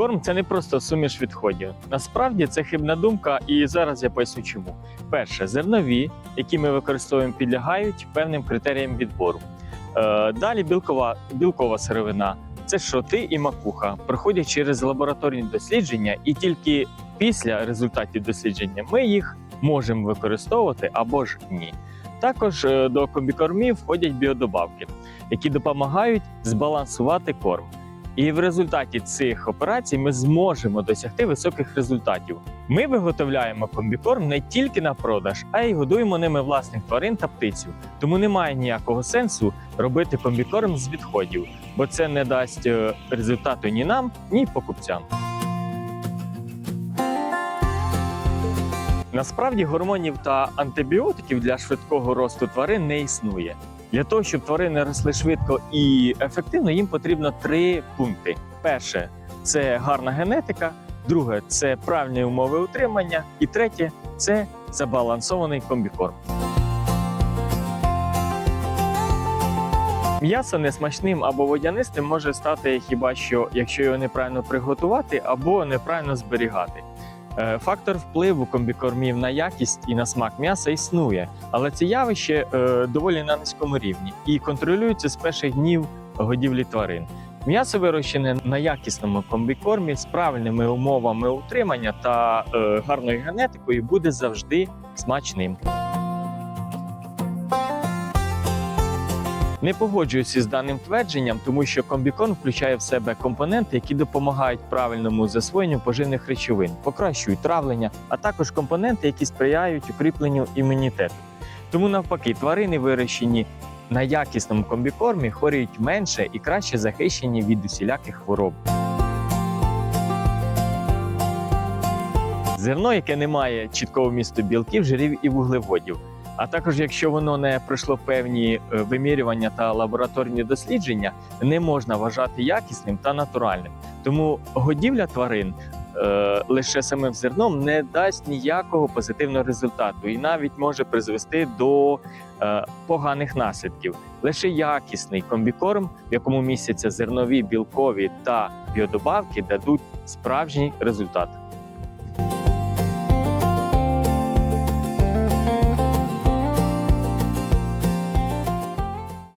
Комбікорм це не просто суміш відходів. Насправді це хибна думка, і зараз я поясню чому. Перше, зернові, які ми використовуємо, підлягають певним критеріям відбору. Е, далі білкова, білкова сировина. Це шроти і макуха проходять через лабораторні дослідження, і тільки після результатів дослідження ми їх можемо використовувати або ж ні. Також е, до комбікормів входять біодобавки, які допомагають збалансувати корм. І в результаті цих операцій ми зможемо досягти високих результатів. Ми виготовляємо комбікорм не тільки на продаж, а й годуємо ними власних тварин та птицю. Тому немає ніякого сенсу робити комбікорм з відходів, бо це не дасть е, результату ні нам, ні покупцям. Насправді гормонів та антибіотиків для швидкого росту тварин не існує. Для того, щоб тварини росли швидко і ефективно, їм потрібно три пункти: перше це гарна генетика, друге це правильні умови утримання, і третє це забалансований комбікорм. М'ясо несмачним або водянистим може стати хіба що, якщо його неправильно приготувати або неправильно зберігати. Е, Фактор впливу комбікормів на якість і на смак м'яса існує, але це явище доволі на низькому рівні і контролюється з перших днів годівлі тварин. М'ясо вирощене на якісному комбікормі з правильними умовами утримання та е, гарною генетикою буде завжди смачним. Не погоджуюся з даним твердженням, тому що комбікорм включає в себе компоненти, які допомагають правильному засвоєнню поживних речовин, покращують травлення, а також компоненти, які сприяють укріпленню імунітету. Тому навпаки, тварини, вирощені на якісному комбікормі, хворіють менше і краще захищені від усіляких хвороб. Зерно, яке не має чіткого вмісту білків, жирів і вуглеводів. А також, якщо воно не пройшло певні е, вимірювання та лабораторні дослідження, не можна вважати якісним та натуральним. Тому годівля тварин е, лише самим зерном не дасть ніякого позитивного результату і навіть може призвести до е, поганих наслідків. Лише якісний комбікорм, в якому містяться зернові, білкові та біодобавки, дадуть справжній результат.